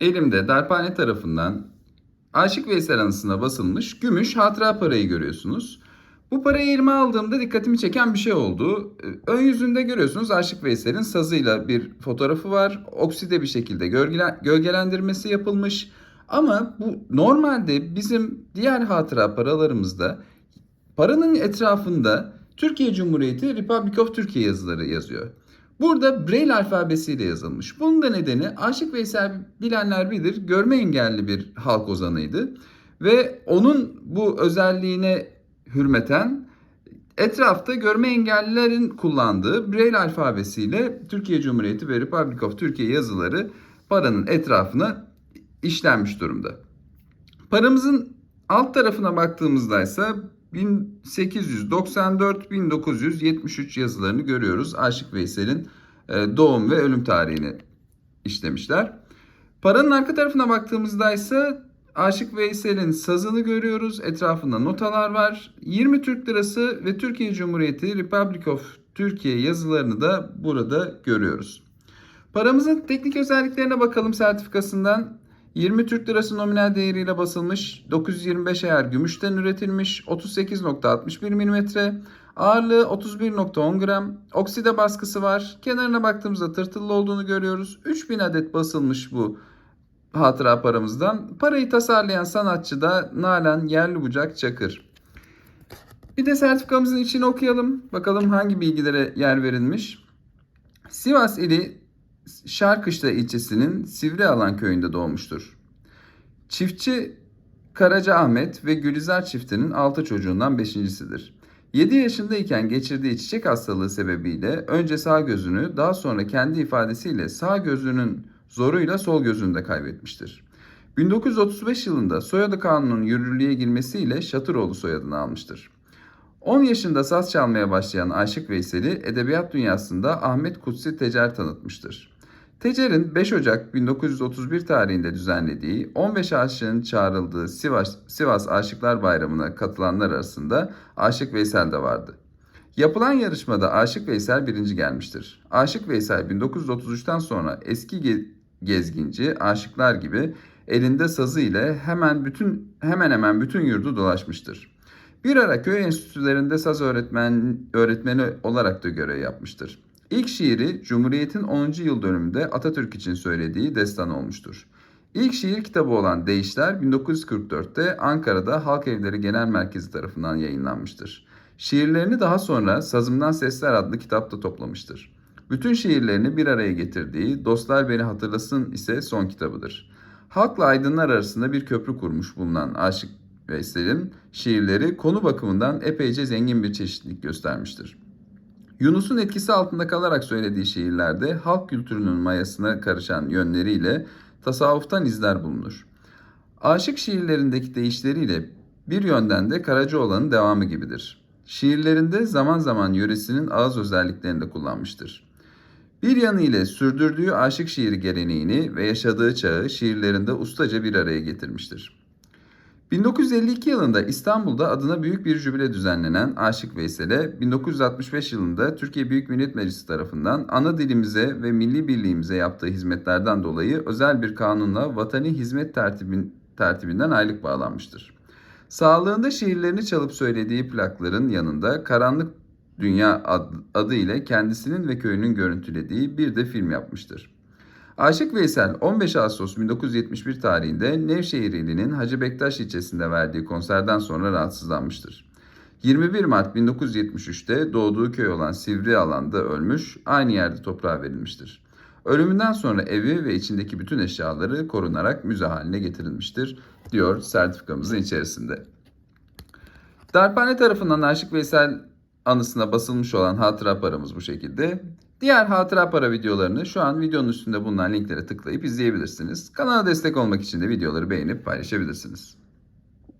elimde darphane tarafından Aşık Veysel anısına basılmış gümüş hatıra parayı görüyorsunuz. Bu parayı elime aldığımda dikkatimi çeken bir şey oldu. Ee, Ön yüzünde görüyorsunuz Aşık Veysel'in sazıyla bir fotoğrafı var. Okside bir şekilde gölgele- gölgelendirmesi yapılmış. Ama bu normalde bizim diğer hatıra paralarımızda paranın etrafında Türkiye Cumhuriyeti Republic of Türkiye yazıları yazıyor. Burada Braille alfabesiyle yazılmış. Bunun da nedeni Aşık Veysel bilenler bilir görme engelli bir halk ozanıydı. Ve onun bu özelliğine hürmeten etrafta görme engellilerin kullandığı Braille alfabesiyle Türkiye Cumhuriyeti ve Republic of Türkiye yazıları paranın etrafına işlenmiş durumda. Paramızın alt tarafına baktığımızda ise 1894-1973 yazılarını görüyoruz. Aşık Veysel'in e, doğum ve ölüm tarihini işlemişler. Paranın arka tarafına baktığımızda ise Aşık Veysel'in sazını görüyoruz. Etrafında notalar var. 20 Türk Lirası ve Türkiye Cumhuriyeti Republic of Türkiye yazılarını da burada görüyoruz. Paramızın teknik özelliklerine bakalım sertifikasından. 20 Türk Lirası nominal değeriyle basılmış, 925 ayar gümüşten üretilmiş, 38.61 mm, ağırlığı 31.10 gram, okside baskısı var. Kenarına baktığımızda tırtıllı olduğunu görüyoruz. 3000 adet basılmış bu hatıra paramızdan. Parayı tasarlayan sanatçı da Nalan Yerli Bucak Çakır. Bir de sertifikamızın içini okuyalım. Bakalım hangi bilgilere yer verilmiş. Sivas ili Şarkışla ilçesinin Sivrialan köyünde doğmuştur. Çiftçi Karaca Ahmet ve Gülizar çiftinin 6 çocuğundan beşincisidir. 7 yaşındayken geçirdiği çiçek hastalığı sebebiyle önce sağ gözünü daha sonra kendi ifadesiyle sağ gözünün zoruyla sol gözünü de kaybetmiştir. 1935 yılında soyadı kanunun yürürlüğe girmesiyle Şatıroğlu soyadını almıştır. 10 yaşında saz çalmaya başlayan Aşık Veysel'i edebiyat dünyasında Ahmet Kutsi Tecer tanıtmıştır. Tecer'in 5 Ocak 1931 tarihinde düzenlediği 15 aşığın çağrıldığı Sivas, Sivas Aşıklar Bayramı'na katılanlar arasında Aşık Veysel de vardı. Yapılan yarışmada Aşık Veysel birinci gelmiştir. Aşık Veysel 1933'ten sonra eski ge- gezginci aşıklar gibi elinde sazı ile hemen bütün hemen hemen bütün yurdu dolaşmıştır. Bir ara köy enstitülerinde saz öğretmen öğretmeni olarak da görev yapmıştır. İlk şiiri Cumhuriyet'in 10. yıl dönümünde Atatürk için söylediği destan olmuştur. İlk şiir kitabı olan Değişler 1944'te Ankara'da Halk Evleri Genel Merkezi tarafından yayınlanmıştır. Şiirlerini daha sonra Sazımdan Sesler adlı kitapta toplamıştır. Bütün şiirlerini bir araya getirdiği Dostlar Beni Hatırlasın ise son kitabıdır. Halkla aydınlar arasında bir köprü kurmuş bulunan Aşık Veysel'in şiirleri konu bakımından epeyce zengin bir çeşitlilik göstermiştir. Yunus'un etkisi altında kalarak söylediği şiirlerde halk kültürünün mayasına karışan yönleriyle tasavvuftan izler bulunur. Aşık şiirlerindeki deyişleriyle bir yönden de Karacaoğlan'ın devamı gibidir. Şiirlerinde zaman zaman yöresinin ağız özelliklerini de kullanmıştır. Bir yanı ile sürdürdüğü aşık şiiri geleneğini ve yaşadığı çağı şiirlerinde ustaca bir araya getirmiştir. 1952 yılında İstanbul'da adına büyük bir jübile düzenlenen Aşık Veysel'e 1965 yılında Türkiye Büyük Millet Meclisi tarafından ana dilimize ve milli birliğimize yaptığı hizmetlerden dolayı özel bir kanunla vatani hizmet tertibin, tertibinden aylık bağlanmıştır. Sağlığında şiirlerini çalıp söylediği plakların yanında Karanlık Dünya ad, adı ile kendisinin ve köyünün görüntülediği bir de film yapmıştır. Aşık Veysel 15 Ağustos 1971 tarihinde Nevşehir ilinin Hacı Bektaş ilçesinde verdiği konserden sonra rahatsızlanmıştır. 21 Mart 1973'te doğduğu köy olan Sivri alanda ölmüş, aynı yerde toprağa verilmiştir. Ölümünden sonra evi ve içindeki bütün eşyaları korunarak müze haline getirilmiştir, diyor sertifikamızın içerisinde. Darphane tarafından Aşık Veysel anısına basılmış olan hatıra paramız bu şekilde. Diğer hatıra para videolarını şu an videonun üstünde bulunan linklere tıklayıp izleyebilirsiniz. Kanala destek olmak için de videoları beğenip paylaşabilirsiniz.